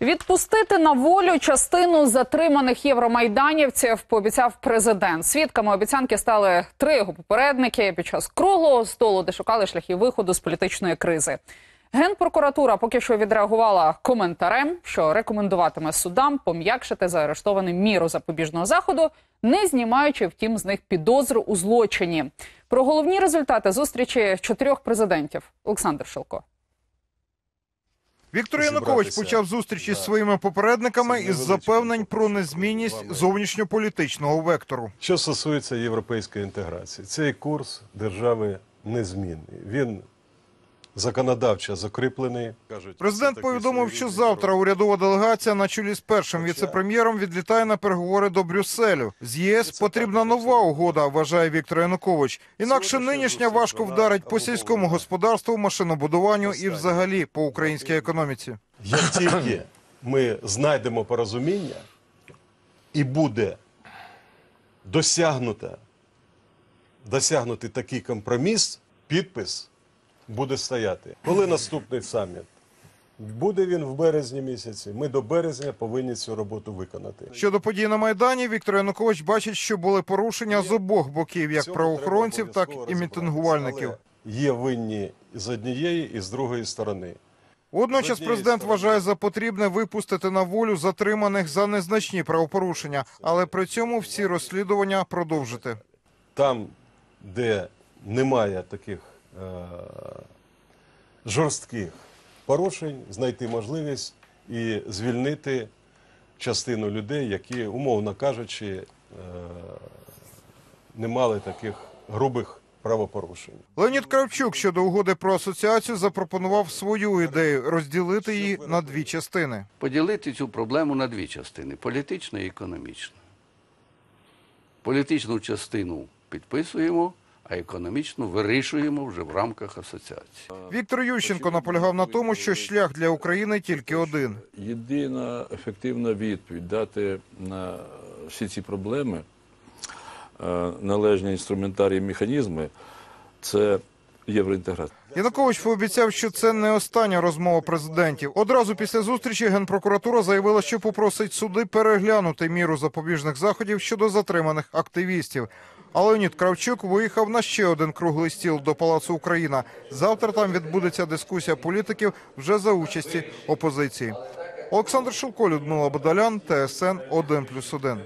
Відпустити на волю частину затриманих євромайданівців пообіцяв президент. Свідками обіцянки стали три його попередники під час круглого столу, де шукали шляхи виходу з політичної кризи. Генпрокуратура поки що відреагувала коментарем, що рекомендуватиме судам пом'якшити заарештованим міру запобіжного заходу, не знімаючи втім з них підозру у злочині. Про головні результати зустрічі чотирьох президентів Олександр Шилко. Віктор Янукович почав зустрічі з своїми попередниками із запевнень про незмінність зовнішньополітичного вектору. Що стосується європейської інтеграції, цей курс держави незмінний. Він законодавчо закріплений. Президент повідомив, що завтра урядова делегація на чолі з першим віцепрем'єром відлітає на переговори до Брюсселю. З ЄС потрібна нова угода, вважає Віктор Янукович. Інакше нинішня важко вдарить по сільському господарству, машинобудуванню і взагалі по українській економіці. Як тільки ми знайдемо порозуміння і буде досягнуто, досягнутий такий компроміс, підпис буде стояти. Коли наступний саміт? Буде він в березні місяці. Ми до березня повинні цю роботу виконати. Щодо подій на майдані, Віктор Янукович бачить, що були порушення з обох боків, як правоохоронців, так і мітингувальників. Є винні з однієї, і з другої сторони. Водночас президент вважає за потрібне випустити на волю затриманих за незначні правопорушення, але при цьому всі розслідування продовжити. Там, де немає таких жорстких порушень, знайти можливість і звільнити частину людей, які, умовно кажучи, е- не мали таких грубих правопорушень. Леонід Кравчук щодо угоди про асоціацію запропонував свою ідею розділити її на дві частини. поділити цю проблему на дві частини політичну і економічну. Політичну частину підписуємо, а економічну вирішуємо вже в рамках асоціації. Віктор Ющенко наполягав на тому, що шлях для України тільки один. Єдина ефективна відповідь дати на всі ці проблеми е, належні інструментарії і механізми це євроінтеграція. Янукович пообіцяв, що це не остання розмова президентів. Одразу після зустрічі генпрокуратура заявила, що попросить суди переглянути міру запобіжних заходів щодо затриманих активістів. А Леонід Кравчук виїхав на ще один круглий стіл до Палацу Україна. Завтра там відбудеться дискусія політиків вже за участі опозиції. Олександр Шулко, Людмила Бадалян, ТСН 1+,1.